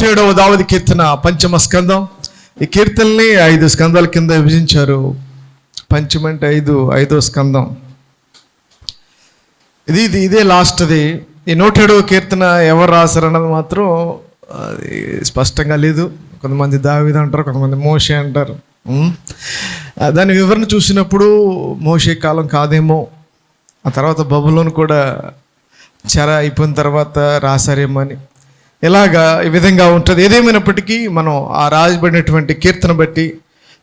నూట ఏడవ దావది కీర్తన పంచమ స్కందం. ఈ కీర్తనని ఐదు స్కందాల కింద విభజించారు. పంచమంటే ఐదు ఐదో స్కందం. ఇది ఇది ఇదే లాస్ట్ది. ఈ నూట ఏడవ కీర్తన ఎవరు రాశారన్నది మాత్రం అది స్పష్టంగా లేదు. కొంతమంది దావిది అంటారు కొంతమంది మోషే అంటారు. దాని వివరణ చూసినప్పుడు మోషే కాలం కాదేమో. ఆ తర్వాత బబులోను కూడా చెర అయిపోయిన తర్వాత రాశారేమో అని. ఇలాగా ఈ విధంగా ఉంటుంది? ఏదేమైనప్పటికీ మనం ఆ రాజబడినటువంటి కీర్తన బట్టి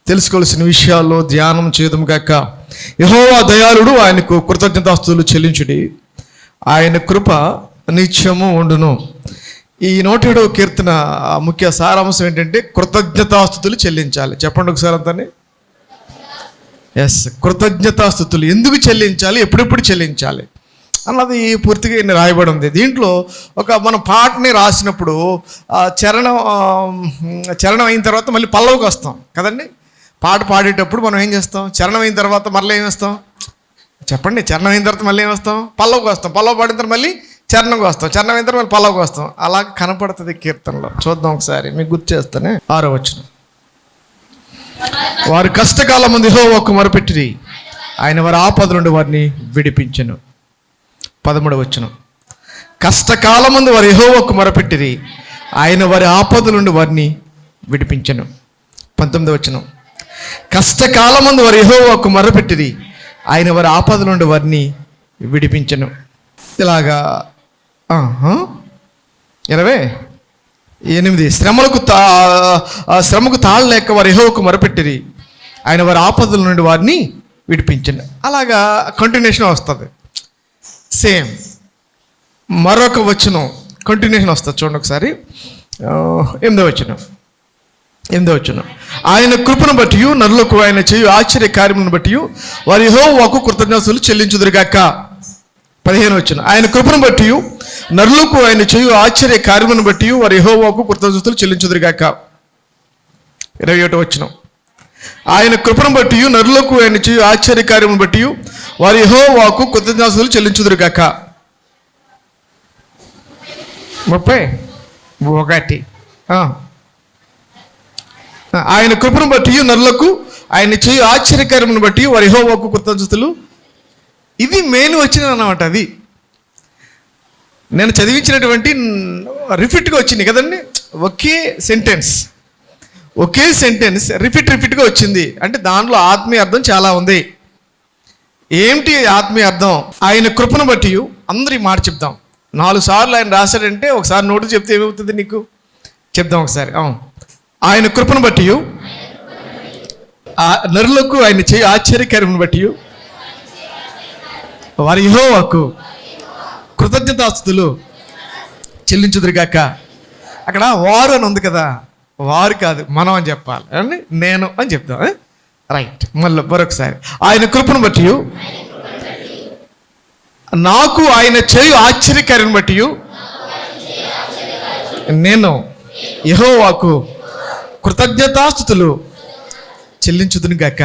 తెలుసుకోవాల్సిన విషయాల్లో ధ్యానం చేయడం కాక యహోవా దయాళుడు ఆయనకు కృతజ్ఞతాస్తులు చెల్లించుడి. ఆయన కృప నిత్యము ఉండును. ఈ నూటేడో కీర్తన ముఖ్య సారాంశం ఏంటంటే కృతజ్ఞతాస్తుతులు చెల్లించాలి. చెప్పండి ఒకసారి అంతని. ఎస్ కృతజ్ఞతాస్తుతులు. ఎందుకు చెల్లించాలి? ఎప్పుడెప్పుడు చెల్లించాలి? అన్నది పూర్తిగా ఇన్ని రాయబడి ఉంది. దీంట్లో ఒక మన పాటని రాసినప్పుడు చరణం చరణం అయిన తర్వాత మళ్ళీ పల్లవికి వస్తాం. కదండి? పాట పాడేటప్పుడు మనం ఏం చేస్తాం? చరణం అయిన తర్వాత మళ్ళీ ఏం వేస్తాం చెప్పండి చరణం అయిన తర్వాత మళ్ళీ ఏం వస్తాం పల్లవికి వస్తాం. పల్లవి పాడిన తర్వాత మళ్ళీ చరణంకి వస్తాం. చరణం అయిన తర్వాత మళ్ళీ పల్లవికి వస్తాం. అలా కనపడుతుంది కీర్తనలో. చూద్దాం ఒకసారి. మీకు గుర్తు చేస్తానే? ఆరో వచ్చిన వారి కష్టకాలం ముందు ఒక మొరపెట్టిరి. ఆయన వారి ఆపద నుండి వారిని విడిపించను. పదమూడవ వచ్చును కష్టకాలం ముందు వారి మొరపెట్టిరి ఆయన వారి ఆపద నుండి వారిని విడిపించను. పంతొమ్మిది వచ్చును కష్టకాలం ముందు వారి మొరపెట్టిరి ఆయన వారి ఆపద నుండి వారిని విడిపించను. ఇలాగా ఇరవై ఎనిమిది. శ్రమలకు తా ఆ శ్రమకు తాళలేక వారి ఎహోవకు మొరపెట్టిరి ఆయన వారి ఆపదల నుండి వారిని విడిపించండి అలాగా కంటిన్యూషన్ వస్తుంది. సేమ్. మరొక వచనం కంటిన్యూషన్ వస్తుంది చూడండి ఒకసారి. ఎనిమిదో వచనం. ఎనిమిదో వచనం. ఆయన కృపను బట్టి నరులకు ఆయన చేయు ఆశ్చర్య కార్యములను బట్టి వారి యెహోవాకు కృతజ్ఞతలు చెల్లించుదురుగాక. పదిహేను వచ్చిన ఆయన కృపను బట్టి నరులకు ఆయన చేయు ఆశ్చర్య కార్యమును బట్టి వారి హోవాకు కృతజ్ఞతలు చెల్లించుదురుగాక. ఇరవై ఒకటి వచ్చిన ఆయన కృపను బట్టి నరులకు ఆయన చేయు ఆశ్చర్య కార్యమును బట్టి వారి యెహోవాకు కృతజ్ఞతలు చెల్లించుదురుగాక ముప్పై? ఒకటి. ఆయన కృపను బట్టి నరులకు ఆయన చేయు ఆశ్చర్యకరమును బట్టి వారి యెహోవాకు కృతజ్ఞతలు. ఇది మెయిన్ వచ్చింది అన్నమాట అది నేను చదివించినటువంటి రిపీట్గా వచ్చింది కదండి? ఒకే సెంటెన్స్ ఒకే సెంటెన్స్ రిపీట్ రిపీట్గా వచ్చింది. అంటే దాంట్లో ఆత్మీయ అర్థం చాలా ఉంది. ఏమిటి ఆత్మీయ అర్థం? ఆయన కృపను బట్టి అందరి మాట చెప్దాం. నాలుగు సార్లు ఆయన రాశాడంటే ఒకసారి నోటు చెప్తే ఏమవుతుంది నీకు? చెప్దాం ఒకసారి. అవును. ఆయన కృపను బట్టి ఆ నరులకు ఆయన చేయి ఆశ్చర్యకరమును బట్టి వారి యెహోవాకు కృతజ్ఞతాస్తులు చెల్లించుదురుగాక. అక్కడ వారు అని ఉంది కదా. వారు కాదు మనం అని చెప్పాలి. అండి నేను అని చెప్తాం రైట్ మళ్ళీ మరొకసారి. ఆయన కృపను బట్టి నాకు ఆయన చేయు ఆశ్చర్యకార్యం బట్టి నేను యహోవాకు కృతజ్ఞతాస్థుతులు చెల్లించుదును గాక.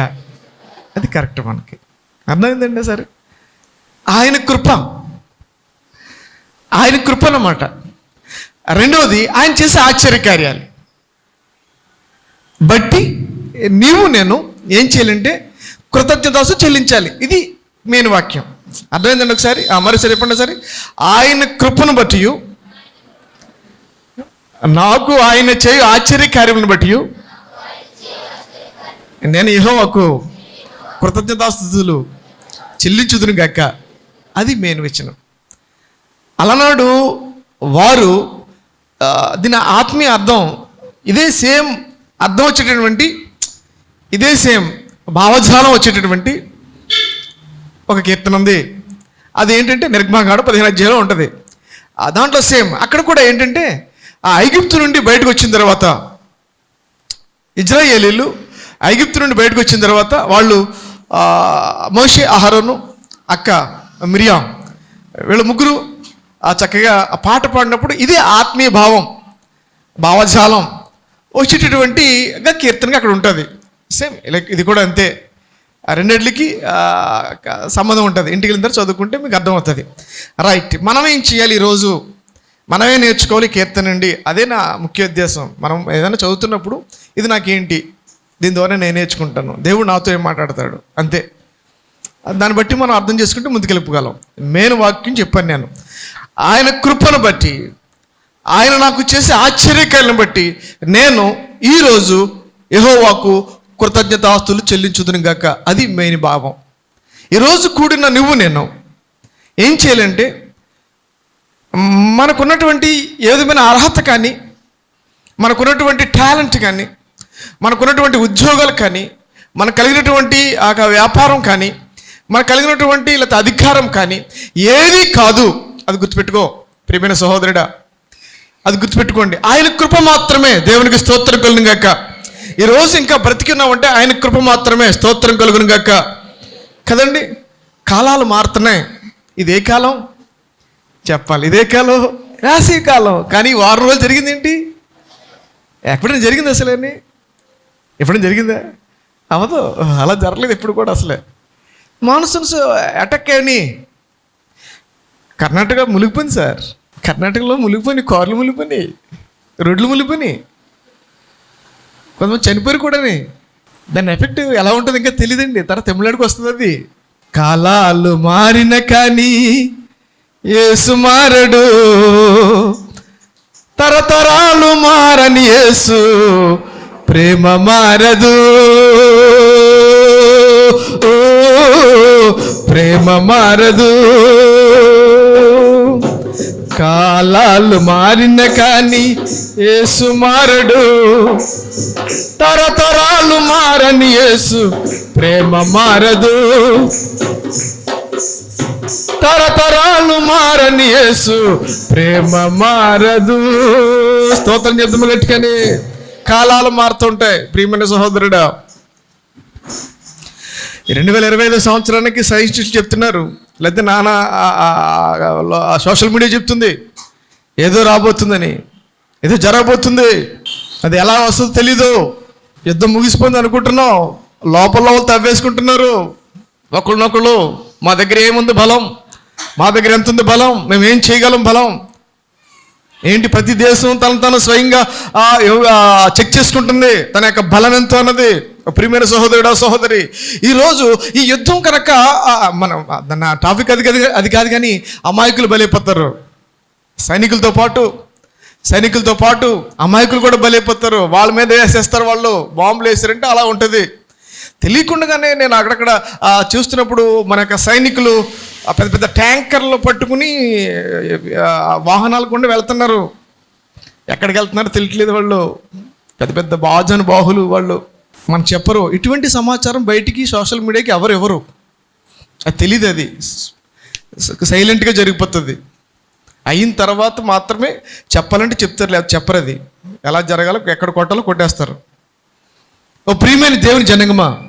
అది కరెక్ట్ మనకి. అర్థమైందండి సరే? ఆయన కృప. ఆయన కృప అన్నమాట. రెండవది ఆయన చేసే ఆశ్చర్యకార్యాలు. బట్టి నీవు నేను ఏం చేయాలంటే కృతజ్ఞతాసు చెల్లించాలి. ఇది మెయిన్ వాక్యం. అర్థమైందండి ఒకసారి? ఆ, మరోసారి చెప్పండి ఒకసారి. ఆయన కృపను బట్టి నాకు ఆయన చేయు ఆశ్చర్య కార్యములను బట్టి నేను యెహోవాకు కృతజ్ఞతాస్థుతులు చెల్లించుదును గాక. అది మెయిన్ వచనం. అలనాడు వారు దీని ఆత్మీయ అర్థం ఇదే సేమ్ అర్థం వచ్చేటటువంటి ఇదే సేమ్ భావజాలం వచ్చేటటువంటి ఒక కీర్తన ఉంది. అది ఏంటంటే పదిహేను అధ్యాయంలో ఉంటుంది. దాంట్లో సేమ్ అక్కడ కూడా ఏంటంటే ఆ ఐగుప్తు నుండి బయటకు వచ్చిన తర్వాత ఇజ్రాయేలీలు ఐగుప్తు నుండి బయటకు వచ్చిన తర్వాత వాళ్ళు ఆ, మోషే ఆహారను అక్క మిరియాం వీళ్ళ ముగ్గురు ఆ చక్కగా ఆ పాట పాడినప్పుడు ఇదే ఆత్మీయ భావం భావజాలం వచ్చేటటువంటి కీర్తనగా అక్కడ ఉంటుంది. సేమ్ లైక్ ఇది కూడా అంతే. ఆ రెండిట్లకి సంబంధం ఉంటుంది. ఇంటికి వెళ్ళిన తర్వాత చదువుకుంటే మీకు అర్థమవుతుంది. రైట్ మనం ఏం చేయాలి ఈరోజు? మనమే నేర్చుకోవాలి కీర్తన నుండి. అదే నా ముఖ్య ఉద్దేశం. మనం ఏదైనా చదువుతున్నప్పుడు ఇది నాకేంటి? దీని ద్వారా నేను నేర్చుకుంటాను. దేవుడు నాతో ఏం మాట్లాడతాడు? అంతే. దాన్ని బట్టి మనం అర్థం చేసుకుంటే ముందుకెళ్ళిపోగలం. మెయిన్ వాక్యం చెప్పాను నేను. ఆయన కృపను బట్టి ఆయన నాకు చేసే ఆశ్చర్యకాలను బట్టి నేను ఈరోజు యహోవాకు కృతజ్ఞత ఆస్తులు చెల్లించుదును గాక. అది మెయిన్ భావం. ఈరోజు కూడిన నువ్వు నేను ఏం చేయాలంటే మనకున్నటువంటి ఏ విధమైన అర్హత కానీ మనకున్నటువంటి టాలెంట్ కానీ మనకున్నటువంటి ఉద్యోగాలు కానీ మనకు కలిగినటువంటి ఆ వ్యాపారం కానీ మనకు కలిగినటువంటి లేకపోతే అధికారం కానీ ఏది కాదు. అది గుర్తుపెట్టుకో ప్రియమైన సహోదరుడా. అది గుర్తుపెట్టుకోండి. ఆయన కృప మాత్రమే దేవునికి స్తోత్రం కలుగును ఈరోజు ఈ రోజు ఇంకా బ్రతికున్నామంటే ఆయన కృప మాత్రమే. స్తోత్రం కలుగును గక్క కదండి? కాలాలు మారుతున్నాయి. ఇదే కాలం? చెప్పాలి. ఇదే కాలం? వేసవి కాలం. కానీ వారం రోజులు జరిగింది ఏంటి? ఎప్పుడైనా జరిగింది అసలేని ఎప్పుడైనా జరిగిందా? అవదు అలా జరగలేదు ఎప్పుడు కూడా అసలే. మాన్సూన్స్ అటాక్ అని కర్ణాటక మునిగిపోయింది సార్. కర్ణాటకలో మునిగిపోయినాయి. కార్లు మునిగిపోయినాయి. రోడ్లు మునిగిపోయినాయి. కొంతమంది చనిపోయారు కూడాని. దాని ఎఫెక్ట్ ఎలా ఉంటుందో ఇంకా తెలియదండి తర్వాత తమిళనాడుకి వస్తుంది అది. కాలాలు మారిన కానీ ఏసు మారడు. తరతరాలు మారని యేసు ప్రేమ మారదు. ఓ, ప్రేమ మారదు. కాలాలు మారిన కానీ ఏసు మారడు. తరతరాలు మారని యేసు ప్రేమ మారదు. తరతరాలు మారని యేసు ప్రేమ మారదు. స్తోత్రం చెప్తాము గట్టుకని కాలాలు మారుతుంటాయి ప్రియమైన సహోదరుడా. రెండు వేల ఇరవై ఐదు సంవత్సరానికి సైంటిస్టులు చెప్తున్నారు లేకపోతే నానా సోషల్ మీడియా చెప్తుంది ఏదో రాబోతుందని ఏదో జరగబోతుంది అది ఎలా వస్తుందో తెలీదు యుద్ధం ముగిసిపోయింది అనుకుంటున్నాం లోపల వాళ్ళు తవ్వేసుకుంటున్నారు ఒకళ్ళనొకళ్ళు మా దగ్గర ఏముంది బలం మా దగ్గర ఎంత ఉంది బలం మేము ఏం చేయగలం బలం ఏంటి ప్రతి దేశం తను తను స్వయంగా చెక్ చేసుకుంటుంది తన యొక్క బలం ఎంతో అన్నది ప్రియమైన సహోదరుడా సహోదరి ఈరోజు ఈ యుద్ధం కనుక మనం నా టాపిక్ అది కాదు అది కాదు కానీ అమాయకులు బలైపోతారు సైనికులతో పాటు సైనికులతో పాటు అమాయకులు కూడా బలైపోతారు వాళ్ళ మీద వేసేస్తారు వాళ్ళు బాంబులు వేసారంటే అలా ఉంటుంది. తెలియకుండానే నేను అక్కడక్కడ చూస్తున్నప్పుడు మన యొక్క సైనికులు పెద్ద పెద్ద ట్యాంకర్లు పట్టుకుని వాహనాలు గుండా వెళ్తున్నారు. ఎక్కడికి వెళ్తున్నారో తెలియట్లేదు వాళ్ళు. పెద్ద పెద్ద బాజను బాహులు వాళ్ళు. మనం చెప్పరు. ఇటువంటి సమాచారం బయటికి సోషల్ మీడియాకి ఎవరు ఎవరు అది తెలియదు అది. సైలెంట్గా జరిగిపోతుంది. అయిన తర్వాత మాత్రమే చెప్పాలంటే చెప్తారు లేదు చెప్పరు అది. ఎలా జరగాలో ఎక్కడ కొట్టాలో కొట్టేస్తారు. ఓ ప్రియమైన దేవుని జనగమా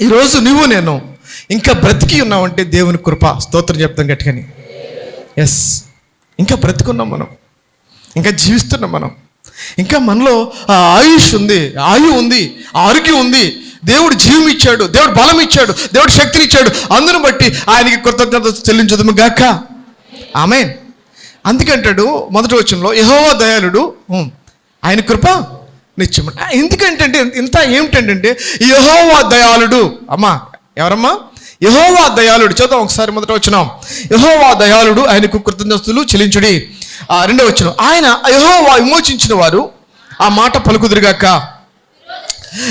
ఈరోజు నువ్వు నేను ఇంకా బ్రతికి ఉన్నావంటే దేవుని కృప. స్తోత్రం చెప్తాం గట్టిగాని. ఎస్ ఇంకా బ్రతికున్నాం మనం. ఇంకా జీవిస్తున్నాం మనం. ఇంకా మనలో ఆ ఆయుష్ ఉంది ఆయు ఉంది ఆరోగ్యం ఉంది. దేవుడు జీవం ఇచ్చాడు దేవుడు బలం ఇచ్చాడు దేవుడు శక్తిని ఇచ్చాడు. అందును బట్టి ఆయనకి కృతజ్ఞత చెల్లించదు గాక. ఆమె అందుకంటాడు మొదటి వచనంలో యహోవా దయాళుడు ఆయన కృప నిత్యం ఎందుకంటే ఇంత ఏమిటంటే యహోవా దయాళుడు అమ్మా ఎవరమ్మా? యహోవా దయాళుడు చదువు ఒకసారి మొదట వచ్చినాం యహోవా దయాళుడు ఆయనకు కృతజ్ఞతలు చెల్లించుడి. రెండవ రెండో వచ్చిన ఆయన యహోవా విమోచించిన వారు ఆ మాట పలుకుదురుగాక.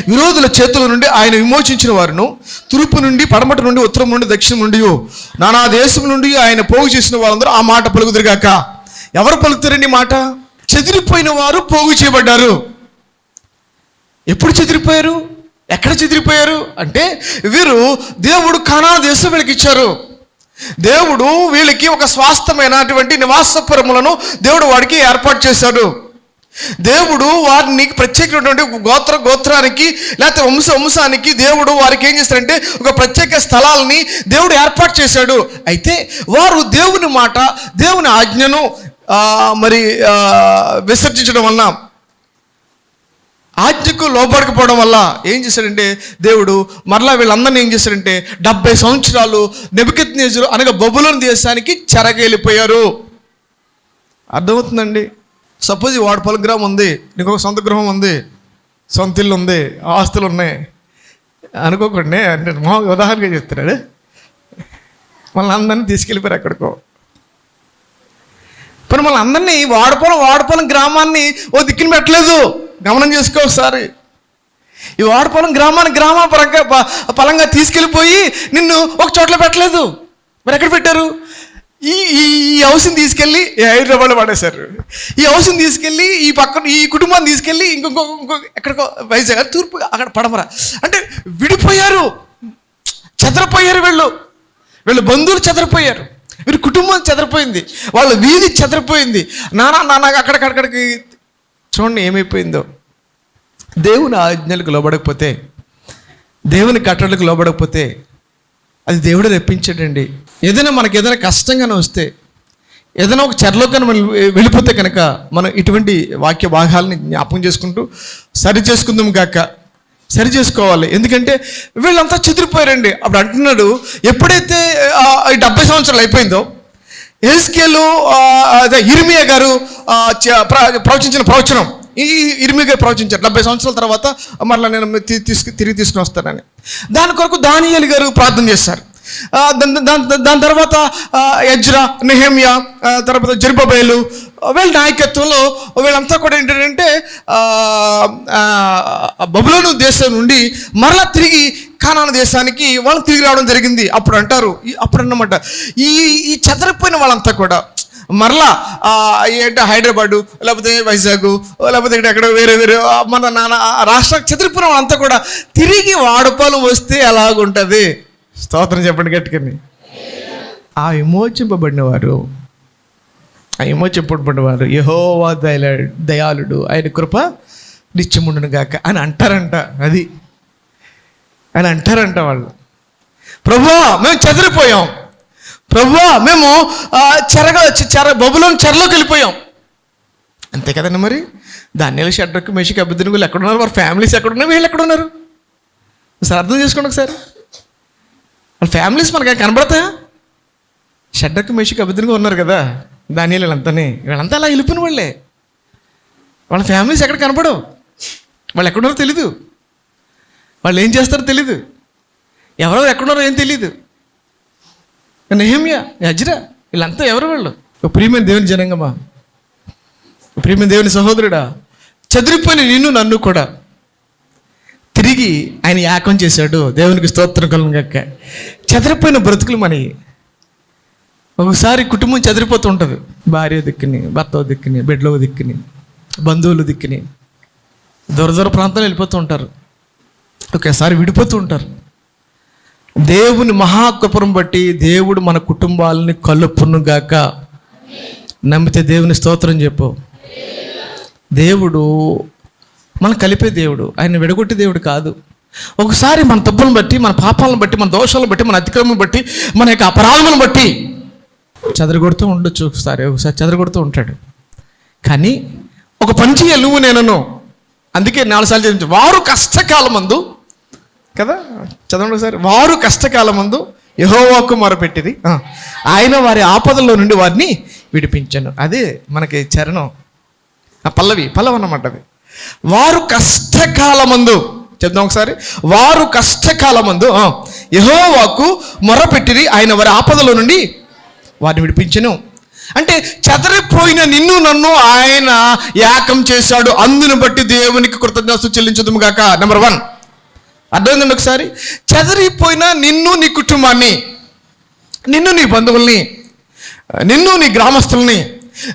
విరోధుల చేతుల నుండి ఆయన విమోచించిన వారును తూర్పు నుండి పడమట నుండి ఉత్తరం నుండి దక్షిణం నుండి నానా దేశం నుండి ఆయన పోగు చేసిన వారందరూ ఆ మాట పలుకుదురుగాక. ఎవరు పలుకుతారండి మాట? చెదిరిపోయిన వారు పోగు చేయబడ్డారు. ఎప్పుడు చెదిరిపోయారు? ఎక్కడ చెదిరిపోయారు? అంటే వీరు దేవుడు కానా దేశం వీళ్ళకి ఇచ్చారు. దేవుడు వీళ్ళకి ఒక స్వాస్థమైనటువంటి నివాసపురములను దేవుడు వాడికి ఏర్పాటు చేశాడు. దేవుడు వారిని ప్రత్యేకమైనటువంటి గోత్ర గోత్రానికి లేకపోతే వంశ వంశానికి దేవుడు వారికి ఏం చేశాడంటే ఒక ప్రత్యేక స్థలాలని దేవుడు ఏర్పాటు చేశాడు. అయితే వారు దేవుని మాట దేవుని ఆజ్ఞను మరి విసర్జించడం వలన ఆజ్ఞకు లోపడకపోవడం వల్ల ఏం చేశాడంటే దేవుడు మరలా వీళ్ళందరినీ ఏం చేశాడంటే డెబ్బై సంవత్సరాలు నెబికెత్ అనగా బొబులోని దేశానికి చెరగేలిపోయారు. అర్థమవుతుందండి? సపోజ్ వాడు పొలం గ్రామం ఉంది నీకు ఒక సొంత గృహం ఉంది సొంత ఇల్లు ఉంది ఆస్తులు ఉన్నాయి. అనుకోకుండా అంటే మా ఉదాహరణగా చెప్తున్నాడు. మళ్ళీ అందరినీ తీసుకెళ్ళిపోయారు అక్కడికో మరి మళ్ళీ అందరినీ వాడపోలం వాడపోలం గ్రామాన్ని ఓ దిక్కుని పెట్టలేదు. గమనం చేసుకో ఒకసారి. ఈ వాడపోలం గ్రామాన్ని గ్రామ పరంగా పలంగా తీసుకెళ్ళిపోయి నిన్ను ఒక చోట్ల పెట్టలేదు. మరి ఎక్కడ పెట్టారు? ఈ ఈ ఈ హౌస్ని తీసుకెళ్ళి హైదరాబాద్లో పడేశారు ఈ హౌస్ని తీసుకెళ్ళి ఈ పక్కన ఈ కుటుంబాన్ని తీసుకెళ్ళి ఇంకొక ఇంకో ఎక్కడికో వైజాగ్ తూర్పు అక్కడ పడమర. అంటే విడిపోయారు. చెదరపోయారు వీళ్ళు. వీళ్ళ బంధువులు చెదరిపోయారు. వీరి కుటుంబం చెదరిపోయింది. వాళ్ళ వీధి చెదరిపోయింది. నానా నాన్న అక్కడికక్కడికి చూడండి ఏమైపోయిందో? దేవుని ఆజ్ఞలకు లోబడకపోతే దేవుని కట్టడలకు లోబడకపోతే అది దేవుడు రెప్పించడండి. ఏదైనా మనకి ఏదైనా కష్టంగానే వస్తే ఏదైనా ఒక చెరలోకి మనం వెళ్ళిపోతే కనుక మనం ఇటువంటి వాక్య భాగాలని జ్ఞాపకం చేసుకుంటూ సరి చేసుకుందాం కాక సరి చేసుకోవాలి. ఎందుకంటే వీళ్ళంతా చెదిరిపోయారండి. అప్పుడు అంటున్నాడు ఎప్పుడైతే డెబ్బై సంవత్సరాలు అయిపోయిందో ఏస్కేలు అదే ఇర్మియా గారు ప్రవచించిన ప్రవచనం. ఈ ఇరిమిగా ప్రవచించారు. డెబ్బై సంవత్సరాల తర్వాత మరలా నేను తీసుకు తిరిగి తీసుకుని వస్తానని. దాని కొరకు దానియేలు గారు ప్రార్థన చేశారు దాని తర్వాత యజ్రా ఎజ్రా తర్వాత జరిబబేలు వీళ్ళ నాయకత్వంలో వీళ్ళంతా కూడా ఏంటంటే ఆ, బబులోను దేశం నుండి మరలా తిరిగి కానాన దేశానికి వాళ్ళు తిరిగి రావడం జరిగింది. అప్పుడు అంటారు. అప్పుడు అన్నమాట ఈ ఈ చెదరిపోయిన వాళ్ళంతా కూడా మరలా ఆ, ఏంటో హైదరాబాదు లేకపోతే వైజాగ్ లేకపోతే ఇక్కడ ఎక్కడ వేరే వేరే మన నాన్న రాష్ట్ర చెదిరిపోయిన వాళ్ళంతా కూడా తిరిగి వాడపాలు వస్తే ఎలాగుంటుంది? స్తోత్రం చెప్పండి గట్టుకని. ఆ విమోచింపబడిన వారు ఆ విమోచింపబడిన వారు యహోవా దయల దయాళుడు ఆయన కృప నిత్యముండును గాక అని అంటారంట అది. అని అంటారంట వాళ్ళు. ప్రభువా మేము చెదిరిపోయాం. ప్రభువా మేము చెరగ చెర బొబులోని చెరలోకి వెళ్ళిపోయాం. అంతే కదండి మరి? ధాన్యాలు షడ్రకు మేషకి అభ్యర్థులు వీళ్ళు ఎక్కడ ఉన్నారు వారి ఫ్యామిలీస్ ఎక్కడ ఉన్నారు వీళ్ళు ఎక్కడ ఉన్నారు సార్ అర్థం చేసుకోండి ఒకసారి. వాళ్ళ ఫ్యామిలీస్ మనకి కనబడతా షడ్రకు మేషకి అభ్యర్థులుగా ఉన్నారు కదా ధాన్యాలు వీళ్ళంతానే. వీళ్ళంతా అలా వెళ్ళిపోయిన వాళ్ళే. వాళ్ళ ఫ్యామిలీస్ ఎక్కడ కనపడవు వాళ్ళు ఎక్కడున్నారో తెలీదు. వాళ్ళు ఏం చేస్తారో తెలీదు. ఎవరో ఎక్కడున్నారో ఏం తెలీదు. నెహమ్యా యజ్రా వీళ్ళంతా ఎవరు వాళ్ళు? ఒక ప్రియమైన దేవుని జనంగమా? ఒక ప్రియమైన దేవుని సహోదరుడా చదిరిపోయిన నిన్ను నన్ను కూడా. తిరిగి ఆయన యాకం చేశాడు దేవునికి స్తోత్రం కలగక్క గక్క చెదిరిపోయిన బ్రతుకులు మనవి ఒకసారి కుటుంబం చెదిరిపోతూ ఉంటుంది. భార్య దిక్కుని భర్త దిక్కుని బిడ్డలో దిక్కుని బంధువులు దిక్కుని. దూర దూర ప్రాంతాలు వెళ్ళిపోతూ ఉంటారు. ఒకేసారి విడిపోతూ ఉంటారు. దేవుని మహాకృపను బట్టి దేవుడు మన కుటుంబాలని కలుపునుగాక. నమ్మితే దేవుని స్తోత్రం చెప్పు. దేవుడు మనం కలిపే దేవుడు ఆయన విడగొట్టే దేవుడు కాదు. ఒకసారి మన తప్పులను బట్టి మన పాపాలను బట్టి మన దోషాలను బట్టి మన అతిక్రమను బట్టి మన యొక్క అపరాధములను బట్టి చెదరగొడుతూ ఉండొచ్చు ఒకసారి ఒకసారి చెదరగొడుతూ ఉంటాడు. కానీ ఒక పని చేయాలి నువ్వు నేనను. అందుకే నాలుగు సార్లు చదివించు వారు కష్టకాలం మందు కదా? చదవండి ఒకసారి. వారు కష్టకాలమందు యహోవాకు మొరపెట్టిది. ఆయన వారి ఆపదల్లో నుండి వారిని విడిపించాను. అదే మనకి చరణం. ఆ పల్లవి పల్లవి అన్నమాట అది. వారు కష్టకాలమందు చెప్దాం ఒకసారి. వారు కష్టకాలమందు ఆ, యెహోవాకు మొరపెట్టిరి ఆయన వారి ఆపదలో నుండి వారిని విడిపించను. అంటే చెదరిపోయిన నిన్ను నన్ను ఆయన యాకం చేశాడు. అందును బట్టి దేవునికి కృతజ్ఞత చెల్లించదుము గాక. నెంబర్ వన్ అర్థమైందండి ఒకసారి? చెదరిపోయిన నిన్ను నీ కుటుంబాన్ని నిన్ను నీ బంధువుల్ని నిన్ను నీ గ్రామస్తుల్ని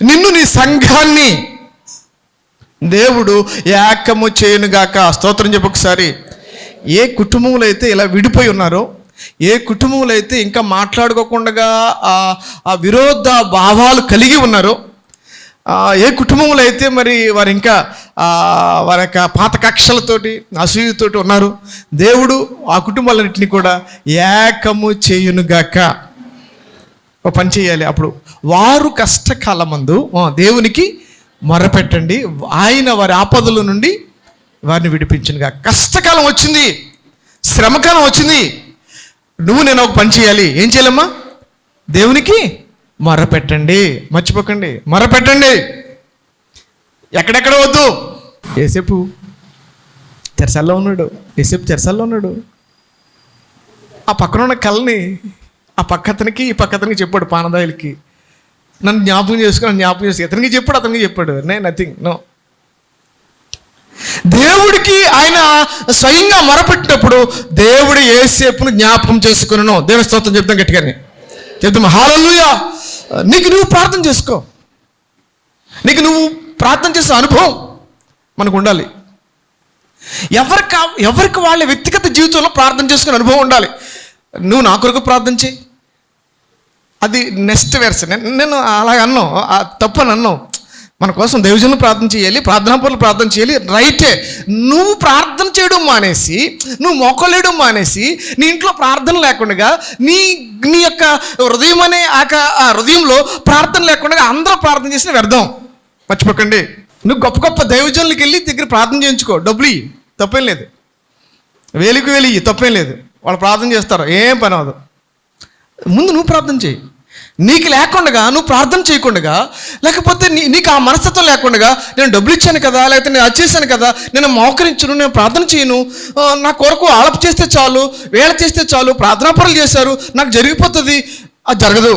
నిన్ను నీ సంఘాన్ని దేవుడు ఏకము చేయనుగాక. స్తోత్రం చెప్పు ఒకసారి. ఏ కుటుంబంలో అయితే ఇలా విడిపోయి ఉన్నారో ఏ కుటుంబంలో అయితే ఇంకా మాట్లాడుకోకుండా ఆ విరోధ భావాలు కలిగి ఉన్నారో ఏ కుటుంబంలో అయితే మరి వారు ఇంకా వారి యొక్క పాత కక్షలతోటి అసూయతోటి ఉన్నారు దేవుడు ఆ కుటుంబాలన్నింటినీ కూడా ఏకము చేయునుగాక. ఒక పని చేయాలి అప్పుడు. వారు కష్టకాలమందు మందు దేవునికి మొరపెట్టండి ఆయన వారి ఆపదల నుండి వారిని విడిపించునుగా. కష్టకాలం వచ్చింది శ్రమకాలం వచ్చింది. నువ్వు నేను ఒక పని చేయాలి. ఏం చేయాలమ్మా? దేవునికి మొరపెట్టండి. మర్చిపోకండి. మొరపెట్టండి. ఎక్కడెక్కడ వద్దు. ఏసేపు చెరసాల్లో ఉన్నాడు. ఏసేపు చెరసాల్లో ఉన్నాడు. ఆ పక్కన ఉన్న కళ్ళని ఆ పక్క అతనికి ఈ పక్క అతనికి చెప్పాడు పానదాయులకి. నన్ను జ్ఞాపకం చేసుకుని నన్ను జ్ఞాపకం చేసుకుని ఇతనికి చెప్పాడు అతనికి చెప్పాడు. నే నథింగ్ నో. దేవుడికి ఆయన స్వయంగా మొరపెట్టినప్పుడు దేవుడు ఏసేపును జ్ఞాపకం చేసుకున్నాను. దేవుని స్తోత్రం చెప్తాం గట్టిగానే. చెప్తాం హాలూయా నీకు నువ్వు ప్రార్థన చేసుకో. నీకు నువ్వు ప్రార్థన చేసే అనుభవం మనకు ఉండాలి. ఎవరికి ఎవరికి వాళ్ళ వ్యక్తిగత జీవితంలో ప్రార్థన చేసుకునే అనుభవం ఉండాలి. నువ్వు నా కొరకు ప్రార్థన చేయి. అది నెక్స్ట్ వెర్స్. నేను అలాగ అన్నాం తప్పని తప్పు అని అన్నాం మన కోసం దైవజనులు ప్రార్థన చేయాలి ప్రార్థనా పనులు ప్రార్థన చేయాలి. రైటే నువ్వు ప్రార్థన చేయడం మానేసి నువ్వు మొక్కలేయడం మానేసి నీ ఇంట్లో ప్రార్థన లేకుండా నీ నీ యొక్క హృదయం అనే ఆక- ఆ హృదయంలో ప్రార్థన లేకుండా అందరూ ప్రార్థన చేసిన వ్యర్థం. మర్చిపోకండి. నువ్వు గొప్ప గొప్ప దైవజనులకి వెళ్ళి దగ్గర ప్రార్థన చేయించుకో. డబ్బులు ఇయ్యి. తప్పేం లేదు. వేలికి వేలి ఇయ్యి. తప్పేం లేదు. వాళ్ళు ప్రార్థన చేస్తారు. ఏం పని అవ్వదు. ముందు నువ్వు ప్రార్థన చేయి. నీకు లేకుండా నువ్వు ప్రార్థన చేయకుండా లేకపోతే నీ నీకు ఆ మనస్తత్వం లేకుండా నేను డబ్బులు ఇచ్చాను కదా లేకపోతే నేను అది చేశాను కదా నేను మోకరించను నేను ప్రార్థన చేయను నా కొరకు ఆలపు చేస్తే చాలు వేళ చేస్తే చాలు ప్రార్థనా పనులు చేశారు నాకు జరిగిపోతుంది అది జరగదు.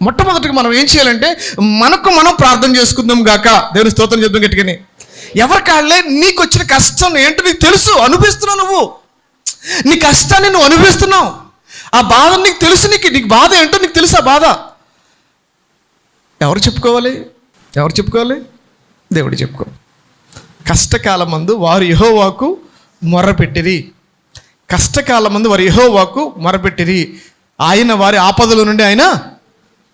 మొట్టమొదటిగా మనం ఏం చేయాలంటే మనకు మనం ప్రార్థన చేసుకుందాం గాక. దేవుని స్తోత్రం చెప్తాం గట్టుకని ఎవరి కాళ్ళే నీకు వచ్చిన కష్టం ఏంటో నీకు తెలుసు అనుభవిస్తున్నావు నువ్వు. నీ కష్టాన్ని నువ్వు అనుభవిస్తున్నావు. ఆ బాధ నీకు తెలుసు నీకు నీకు బాధ ఏంటో నీకు తెలుసు ఆ బాధ. ఎవరు చెప్పుకోవాలి? ఎవరు చెప్పుకోవాలి? దేవుడు చెప్పుకో. కష్టకాలమందు వారు యహోవాకు మొర్రపెట్టిరి కష్టకాలమందు వారు యహోవాకు మొరపెట్టిరి. ఆయన వారి ఆపదల నుండి ఆయన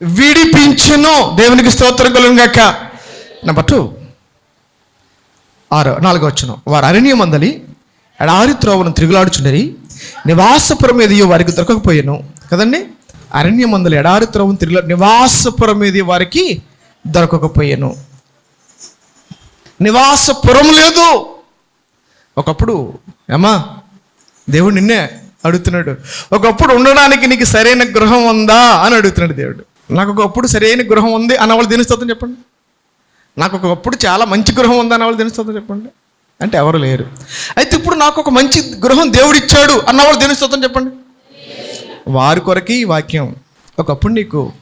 విడిపించును. దేవునికి స్తోత్రం కలుగును నెంబర్ టూ ఆరు నాలుగో వచ్చును వారు అరణ్య మందలి ఎడారి త్రోవను తిరుగులాడుచుండరి. నివాసపురం ఏదియో వారికి దొరకకపోయాను. కదండి? అరణ్య మందులు ఎడారి త్రవం తిరుగులా నివాసపురం ఏది వారికి దొరకకపోయాను. నివాసపురం లేదు. ఒకప్పుడు ఏమా దేవుడు నిన్నే అడుగుతున్నాడు. ఒకప్పుడు ఉండడానికి నీకు సరైన గృహం ఉందా అని అడుగుతున్నాడు దేవుడు. నాకు ఒకప్పుడు సరైన గృహం ఉంది అన్న వాళ్ళు దినిస్తుంది చెప్పండి. నాకు ఒకప్పుడు చాలా మంచి గృహం ఉంది అన్న వాళ్ళు దినిస్తుంది చెప్పండి. అంటే ఎవరు లేరు. అయితే ఇప్పుడు నాకు ఒక మంచి గృహం దేవుడిచ్చాడు అన్నవాడు దేని స్తోత్రం చెప్పండి. వారి కొరకే ఈ వాక్యం. ఒకప్పుడు నీకు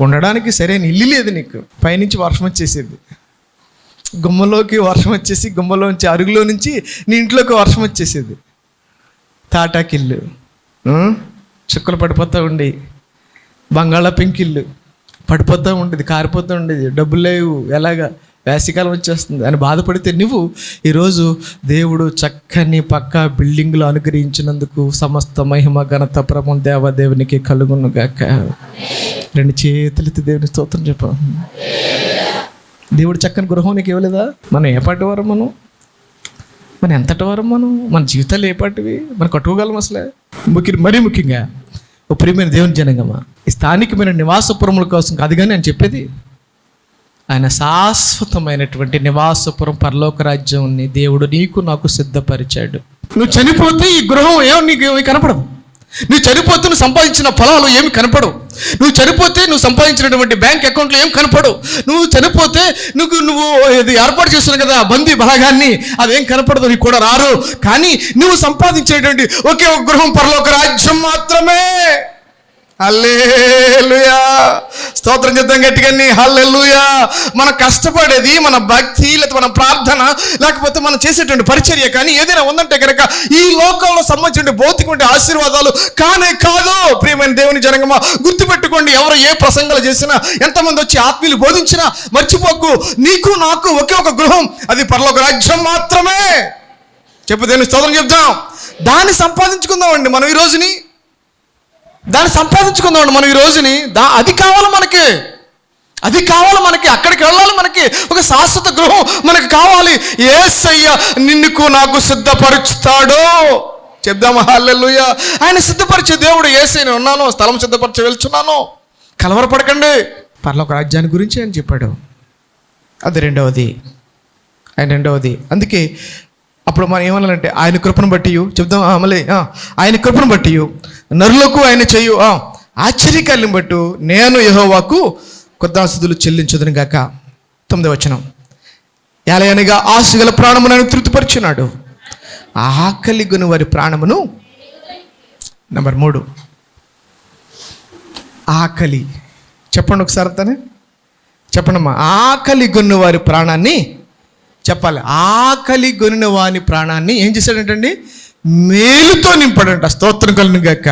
ఉండడానికి సరైన ఇల్లు లేదు నీకు. పైనుంచి వర్షం వచ్చేసేది. గుమ్మలోకి వర్షం వచ్చేసి గుమ్మలోంచి అరుగులో నుంచి నీ ఇంట్లోకి వర్షం వచ్చేసేది. తాటాకిల్లు చుక్కలు పడిపోతూ ఉండి బంగాళా పెంకిల్లు పడిపోతూ ఉండేది కారిపోతూ ఉండేది. డబ్బులు లేవు ఎలాగా? వేసవికాలం వచ్చేస్తుంది. అని బాధపడితే నువ్వు ఈరోజు దేవుడు చక్కని పక్క బిల్డింగ్లు అనుగ్రహించినందుకు సమస్త మహిమ ఘనత ప్రభం దేవదేవునికి కలుగునుగాక రెండు చేతులెత్తి దేవుని స్తోత్రం చెప్ప. దేవుడు చక్కని గృహం నీకు ఇవ్వలేదా? మనం ఏపాటి పాటి వారం మనం ఎంతటి వారం మనం మన జీవితాలు ఏపాటివి? మనం కట్టుకోగలం అసలే? ముఖ్యం మరీ ముఖ్యంగా ఓ ప్రియమైన దేవుని జనంగమా ఈ స్థానికమైన నివాసపురముల కోసం కాదు కానీ నేను చెప్పేది ఆయన శాశ్వతమైనటువంటి నివాసపురం పరలోక రాజ్యాన్ని దేవుడు నీకు నాకు సిద్ధపరిచాడు. నువ్వు చనిపోతే ఈ గృహం ఏమో నీకు ఏమీ కనపడదు నువ్వు చనిపోతే నువ్వు సంపాదించిన పొలాలు ఏమి కనపడవు. నువ్వు చనిపోతే నువ్వు సంపాదించినటువంటి బ్యాంక్ అకౌంట్లు ఏం కనపడవు. నువ్వు చనిపోతే నువ్వు నువ్వు ఇది ఏర్పాటు చేస్తున్నావు కదా బందీ బలగాన్ని అదేం కనపడదు నీకు కూడా రారు కానీ నువ్వు సంపాదించేటువంటి ఒకే ఒక గృహం పరలోక రాజ్యం మాత్రమే. హల్లేలుయా. స్తోత్రం చేద్దాం గట్టిగా హల్లెలుయా. మన కష్టపడేది మన భక్తి లేకపోతే మన ప్రార్థన లేకపోతే మనం చేసేటువంటి పరిచర్య కానీ ఏదైనా ఉందంటే కనుక ఈ లోకంలో సంబంధించిన భౌతికమైన ఆశీర్వాదాలు కానే కాదు. ప్రియమైన దేవుని జనగమా గుర్తుపెట్టుకోండి ఎవరు ఏ ప్రసంగాలు చేసినా ఎంతమంది వచ్చి ఆత్మీయులు బోధించినా మర్చిపోకు. నీకు నాకు ఒకే ఒక గృహం అది పరలోక రాజ్యం మాత్రమే. చెప్పు దేవుని స్తోత్రం చెప్తాం దాన్ని సంపాదించుకుందామండి మనం ఈ రోజుని. దాన్ని సంపాదించుకుందాం మనం ఈ రోజుని. దా అది కావాలి మనకి. అది కావాలి మనకి. అక్కడికి వెళ్ళాలి మనకి. ఒక శాశ్వత గృహం మనకి కావాలి. ఏసయ్య నిన్నుకు నాకు సిద్ధపరుచుతాడు. చెప్దామా? హల్లెలూయా. ఆయన సిద్ధపరిచే దేవుడు ఏసై నేను ఉన్నాను స్థలం సిద్ధపరిచి వెళ్తున్నాను. కలవరపడకండి. పర్లోక రాజ్యాన్ని గురించి ఆయన చెప్పాడు? అది రెండవది. ఆయన రెండవది. అందుకే అప్పుడు మనం ఏమనాలంటే ఆయన కృపను బట్టి చెప్దాం అమలే మళ్ళీ ఆయన కృపను బట్టి నరులకు ఆయన చేయు ఆ, ఆశ్చర్యకార్యం బట్టు నేను యహోవాకు కృతాసుదులు చెల్లించదును గాక. తొమ్మిది వచనం. ఎలయనగా ఆశగల ప్రాణమును ఆయన తృప్తిపరిచినాడు. ఆకలి గుని వారి ప్రాణమును నెంబర్ మూడు. ఆకలి. చెప్పండి ఒకసారి తనే చెప్పండమ్మా. ఆకలి గొన్న వారి ప్రాణాన్ని చెప్పాలి. ఆకలి గొనిన వాని ప్రాణాన్ని ఏం చేశాడంటండి? మేలుతో నింపాడంట. స్తోత్రం కలిగిన గక్క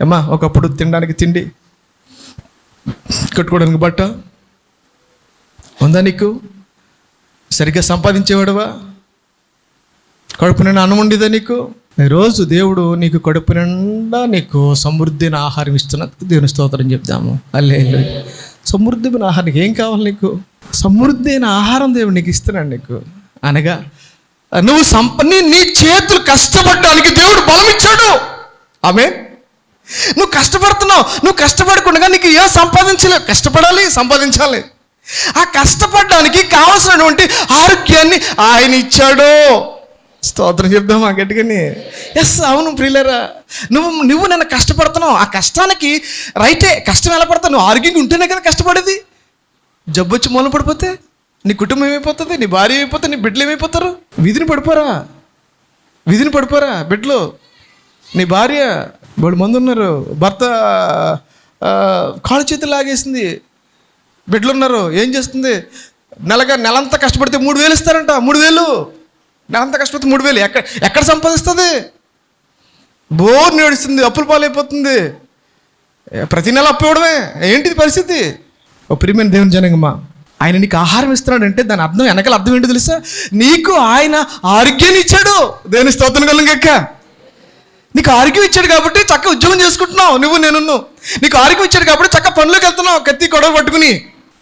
అమ్మా ఒకప్పుడు తినడానికి తిండి కట్టుకోవడానికి బట్ట ఉందా నీకు? సరిగ్గా సంపాదించేవాడువా? కడుపు నిండా అన్నం ఉండేదా నీకు? రోజు దేవుడు నీకు కడుపు నిండా నీకు సమృద్ధిని ఆహారం ఇస్తున్నందుకు దేవుని స్తోత్రం చెప్దాము. అల్లే సమృద్ధిమైన ఆహారానికి ఏం కావాలి నీకు? సమృద్ధి అయిన ఆహారం దేవుడు నీకు ఇస్తున్నాడు నీకు. అనగా నువ్వు సంప నీ నీ చేతులు కష్టపడడానికి దేవుడు బలమిచ్చాడు. ఆమె నువ్వు కష్టపడుతున్నావు. నువ్వు కష్టపడకుండా నీకు ఏం సంపాదించలేవు కష్టపడాలి సంపాదించాలి. ఆ కష్టపడడానికి కావలసినటువంటి ఆరోగ్యాన్ని ఆయన ఇచ్చాడు. స్తోత్రం చెప్దామా గట్టిగాని ఎస్ అవును ప్రియులరా. నువ్వు నువ్వు నన్ను కష్టపడుతున్నావు. ఆ కష్టానికి రైటే కష్టం ఎలా పడతావు? నువ్వు ఆరోగ్యంగా ఉంటేనే కదా కష్టపడేది. జబ్బు వచ్చి మూలం పడిపోతే నీ కుటుంబం ఏమైపోతుంది? నీ భార్య ఏమైపోతుంది నీ బిడ్డలు ఏమైపోతారు? విధిని పడిపోరా? విధిని పడిపోరా? బిడ్డలు నీ భార్య వాడు మంది ఉన్నారు భర్త కాళ్ళ కాళ్ళు చేతులు లాగేసింది. బిడ్డలు ఉన్నారు ఏం చేస్తుంది? నెలగా నెలంతా కష్టపడితే మూడు వేలు ఇస్తారంట మూడు వేలు. నెలంతా కష్టపడితే మూడు వేలు. ఎక్కడ ఎక్కడ సంపాదిస్తుంది? బోర్ నేడుస్తుంది అప్పుల పాలైపోతుంది. ప్రతి నెల అప్పు ఇవ్వడమే. ఏంటిది పరిస్థితి? ఓ ప్రియమైన దేవుని జనగమ్మా ఆయన నీకు ఆహారం ఇస్తున్నాడంటే దాని అర్థం వెనకాల అర్థం ఏంటో తెలుసా? నీకు ఆయన ఆరోగ్యాన్ని ఇచ్చాడు. దేవుని స్తోత్రం కలంగక్క నీకు ఆరోగ్యం ఇచ్చాడు కాబట్టి చక్క ఉద్యోగం చేసుకుంటున్నావు. నువ్వు నేను నీకు ఆరోగ్యం ఇచ్చాడు కాబట్టి చక్క పనులకు వెళ్తున్నావు. కత్తి గొడవ పట్టుకుని.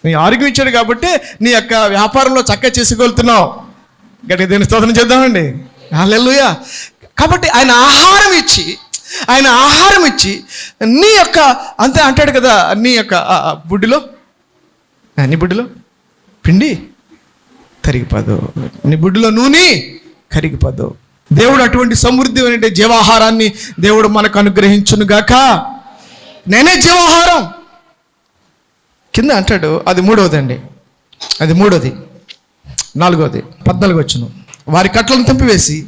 నీ ఆరోగ్యం ఇచ్చాడు కాబట్టి నీ యొక్క వ్యాపారంలో చక్క చేసుకోగలుగుతున్నావు గట్టిగా దేని స్తోత్రం చేద్దామండి. హల్లెలూయా. కాబట్టి ఆయన ఆహారం ఇచ్చి ఆయన ఆహారం ఇచ్చి నీ యొక్క అంతే అంటాడు కదా నీ యొక్క బుడ్డిలో నీ బుడ్డిలో? పిండి? కరిగిపోదు. నీ బుడ్డిలో నూనె? కరిగిపోదు. దేవుడు అటువంటి సమృద్ధి అనే జీవాహారాన్ని దేవుడు మనకు అనుగ్రహించును గాక. నేనే జీవాహారం. కింద అంటాడు అది మూడవదండి. అది మూడోది. నాలుగోది. పద్నాలుగు వచ్చును. వారి కట్లను తెంపివేసి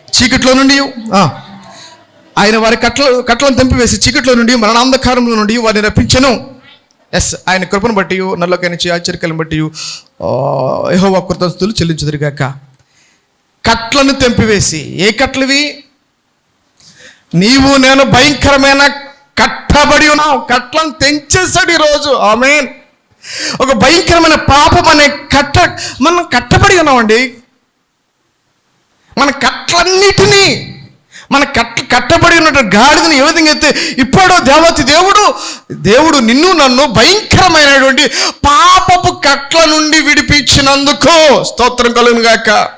చీకట్లో నుండి ఆయన వారి కట్ల కట్లను తెంపివేసి చీకట్లో నుండి మరణాంధకారంలో నుండి వారిని రప్పించను. ఎస్ ఆయన కృపను బట్టి నల్లకనిచ్చి ఆచరికలను బట్టి యహోవా కృతజ్ఞతలు చెల్లించుదురుగాక. కట్లను తెంపివేసి ఏ కట్లవి? నీవు నేను భయంకరమైన కట్టబడి ఉన్నావు. కట్లను తెంచేశాడు ఈరోజు ఆమె ఒక భయంకరమైన పాపం అనే కట్ట మనం కట్టబడి ఉన్నామండి. మన కట్లన్నిటినీ మన కట్ట కట్టబడి ఉన్నటువంటి గాడిదని ఏ విధంగా అయితే ఇప్పుడో దేవతి దేవుడు దేవుడు నిన్ను నన్ను భయంకరమైనటువంటి పాపపు కట్ల నుండి విడిపించినందుకు స్తోత్రం కలుగునుగాక గాక.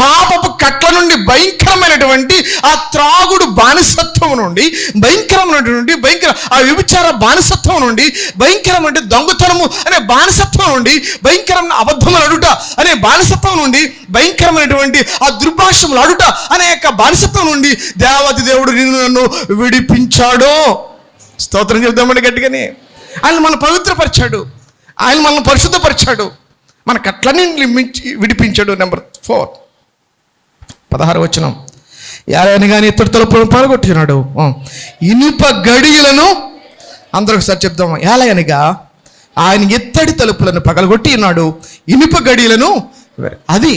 పాపపు కట్ల నుండి భయంకరమైనటువంటి ఆ త్రాగుడు బానిసత్వం నుండి భయంకరమైనటువంటి భయంకర ఆ వ్యభిచార బానిసత్వం నుండి భయంకరమైన దొంగతనము అనే బానిసత్వం నుండి భయంకరమైన అబద్ధములు అడుట అనే బానిసత్వం నుండి భయంకరమైనటువంటి ఆ దుర్భాషములు అడుట అనే యొక్క బానిసత్వం నుండి దేవతి దేవుడు నిన్ను నన్ను విడిపించాడు. స్తోత్రం చెప్దామండి గట్టిగానే. ఆయన మనం పవిత్రపరిచాడు. ఆయన మనల్ని పరిశుద్ధపరిచాడు. మన కట్లని మించి విడిపించాడు. Number four. పదహారు వచనం. యారైనా కానీ ఇతడు తలుపులను పాల్గొట్టున్నాడు ఇనుప గడియలను అందరూ ఒకసారి చెప్దాం ఏలయనగా ఆయన ఎత్తడి తలుపులను పగలగొట్టి ఉన్నాడు ఇనుప గడియలను అది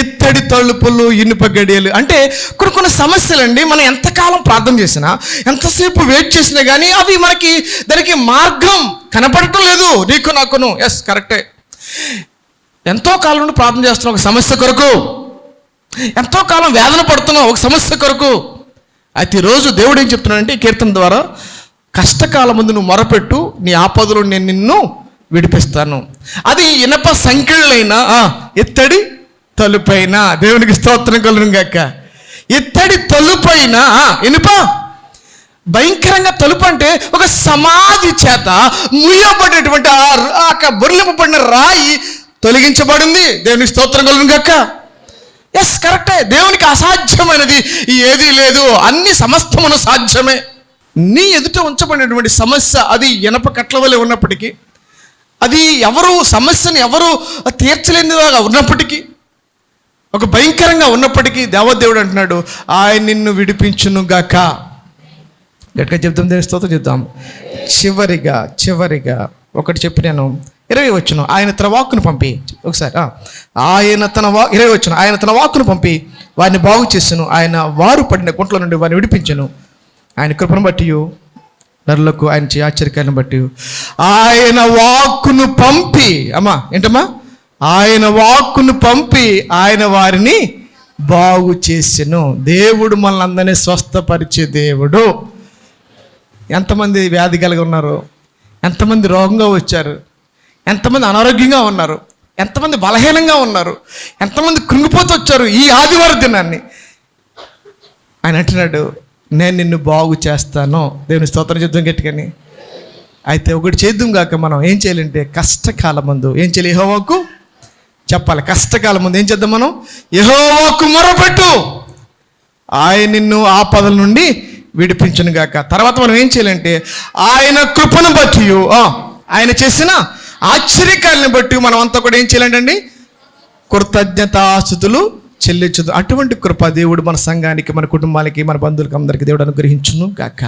ఇత్తడి తలుపులు ఇనుప గడియలు అంటే కొన్ని కొన్ని సమస్యలండి. మనం ఎంతకాలం ప్రార్థన చేసినా ఎంతసేపు వెయిట్ చేసినా కానీ అవి మనకి దానికి మార్గం కనపడటం లేదు. నీకు నాకును. ఎస్ కరెక్టే ఎంతో కాలం నుండి ప్రార్థన చేస్తున్న ఒక సమస్య కొరకు ఎంతో కాలం వేదన పడుతున్నావు ఒక సమస్య కొరకు అయితే ఈరోజు దేవుడు ఏం చెప్తున్నాడంటే ఈ కీర్తన ద్వారా కష్టకాలం ముందు నువ్వు మొరపెట్టు నీ ఆపదలో నేను నిన్ను విడిపిస్తాను. అది ఇనప సంఖ్యలైన ఎత్తడి తలుపైన దేవునికి స్తోత్రం కలుగు గాక. ఎత్తడి తలుపైన ఆ, ఇనుప భయంకరంగా తలుపు అంటే ఒక సమాధి చేత ముయ్యబడినటువంటి ఆ బొర్లింపబడిన రాయి తొలగించబడింది. దేవునికి స్తోత్రం కలుగు గాక. ఎస్ కరెక్టే దేవునికి అసాధ్యమైనది ఏదీ లేదు. అన్ని సమస్తమును సాధ్యమే. నీ ఎదుట ఉంచబడినటువంటి సమస్య అది ఇనప కట్ల వలె ఉన్నప్పటికీ అది ఎవరు సమస్యను ఎవరు తీర్చలేనిలాగా ఉన్నప్పటికీ ఒక భయంకరంగా ఉన్నప్పటికీ దేవదేవుడు అంటున్నాడు ఆయన నిన్ను విడిపించును గాక గట్టిగా చెప్దాం దేని స్తోత్రం చెప్దాం. చివరిగా చివరిగా ఒకటి చెప్పి నేను. ఇరవై వచ్చును ఆయన తన వాక్కును పంపి. ఒకసారి ఆయన తన వా ఇరవై వచ్చును ఆయన తన వాక్కును పంపి వారిని బాగు చేసెను. ఆయన వారు పడిన గుంట్ల నుండి వారిని విడిపించను. ఆయన కృపను బట్టి నరులకు ఆయన చే ఆశ్చర్యకాలను బట్టి. ఆయన వాక్కును పంపి అమ్మా ఏంటమ్మా? ఆయన వాక్కును పంపి ఆయన వారిని బాగు చేసెను. దేవుడు మనల్ని అందరినీ స్వస్థపరిచే దేవుడు. ఎంతమంది వ్యాధి కలిగి ఉన్నారు ఎంతమంది రోగంగా వచ్చారు? ఎంతమంది అనారోగ్యంగా ఉన్నారు ఎంతమంది బలహీనంగా ఉన్నారు ఎంతమంది కృంగిపోతూ వచ్చారు ఈ ఆదివారం దినాన్ని. ఆయన అంటున్నాడు నేను నిన్ను బాగు చేస్తాను. దేవుని స్తోత్రం చేద్దాం గట్టిగాని. అయితే ఒకటి చేద్దాం కాక మనం ఏం చేయాలంటే కష్టకాలం ముందు ఏం చేయాలి? యెహోవాకు చెప్పాలి. కష్టకాలం ముందు ఏం చేద్దాం మనం? యెహోవాకు మొరపెట్టు. ఆయన నిన్ను ఆపదల నుండి విడిపించును గాక. తర్వాత మనం ఏం చేయాలంటే ఆయన కృపను బట్టి ఆ, ఆయన చేసిన ఆశ్చర్యకాలను బట్టి మనం అంతా కూడా ఏం చేయాలండి కృతజ్ఞతాస్థుతులు చెల్లించదు అటువంటి కృప దేవుడు మన సంఘానికి మన కుటుంబానికి మన బంధువులకి అందరికీ దేవుడు అనుగ్రహించును గాక.